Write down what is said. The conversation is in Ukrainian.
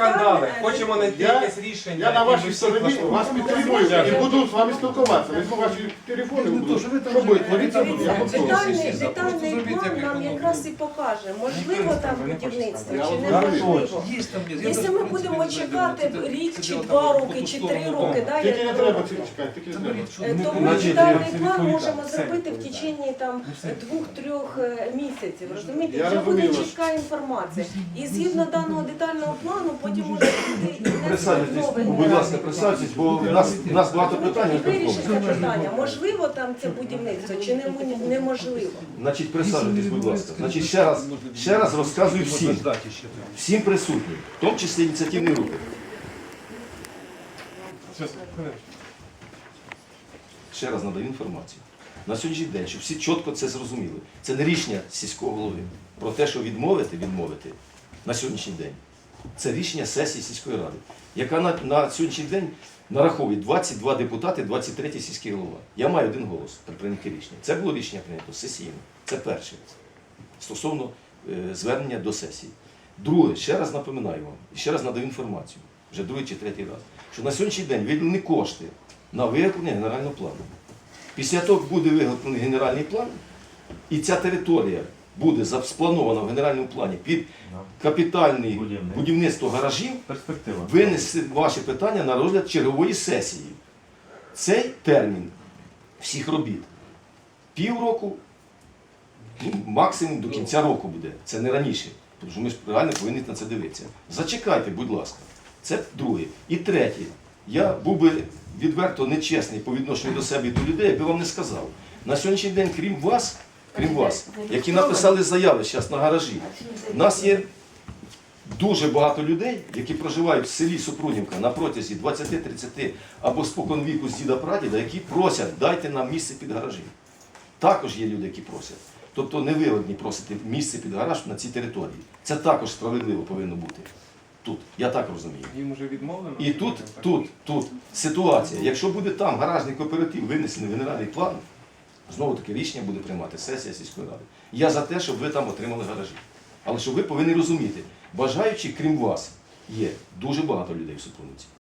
скандали, хочемо знайти Я- якесь рішення. Я на вашій стороні вас підтримую і буду з вами спілкуватися. Візьму ваші телефони, буду. Що буде творитися, я готовий. Детальний, детальний план. Якраз і покаже, можливо там будівництво чи там, є. Якщо ми будемо чекати рік чи два роки, чи три роки, да, Тільки не треба чекати, тільки не треба. е, то ми детальний план можемо зробити в течение там двох-трьох е, місяців. Розумієте, Я вже буде розумію вас. чітка інформація. І згідно даного детального плану, потім може бути і Присаджуйтесь, нових будь ласка, присаджуйтесь, бо в нас, в нас багато питань. І вирішиться питання, можливо там це будівництво чи немо- неможливо. Значить, присаджуйтесь, будь ласка. Значить, ще раз, ще раз розказую всім, всім присутнім, в тому числі ініціативні групи. Ще раз надаю інформацію. На сьогоднішній день, щоб всі чітко це зрозуміли, це не рішення сільського голови про те, що відмовити, відмовити на сьогоднішній день. Це рішення сесії сільської ради, яка на, на сьогоднішній день нараховує 22 депутати, 23 сільський голова. Я маю один голос при прийнятті рішення. Це було рішення прийнято сесійно. Це перше. Стосовно е, звернення до сесії. Друге, ще раз напоминаю вам, і ще раз надаю інформацію, вже другий чи третій раз, що на сьогоднішній день виділені кошти на виготовлення генерального плану. Після того, як буде виготовлений генеральний план, і ця територія буде спланована в генеральному плані під капітальне Будівництво. гаражів, винести ваші питання на розгляд чергової сесії. Цей термін всіх робіт півроку, максимум до кінця року буде. Це не раніше. Тому що ми ж реально повинні на це дивитися. Зачекайте, будь ласка. Це друге. І третє. Я був би відверто нечесний по відношенню до себе і до людей, якби вам не сказав. На сьогоднішній день, крім вас, крім вас, які написали заяви зараз на гаражі, в нас є дуже багато людей, які проживають в селі Супрунівка на протязі 20-30 або спокон віку з діда прадіда, які просять, дайте нам місце під гаражі. Також є люди, які просять. Тобто не ви одні просите місце під гараж на цій території. Це також справедливо повинно бути. Тут, я так розумію. Їм вже відмовлено. І тут, тут, тут ситуація. Якщо буде там гаражний кооператив винесений генеральний план, знову таки рішення буде приймати сесія сільської ради. Я за те, щоб ви там отримали гаражі. Але щоб ви повинні розуміти, бажаючи, крім вас, є дуже багато людей в Супрунівці.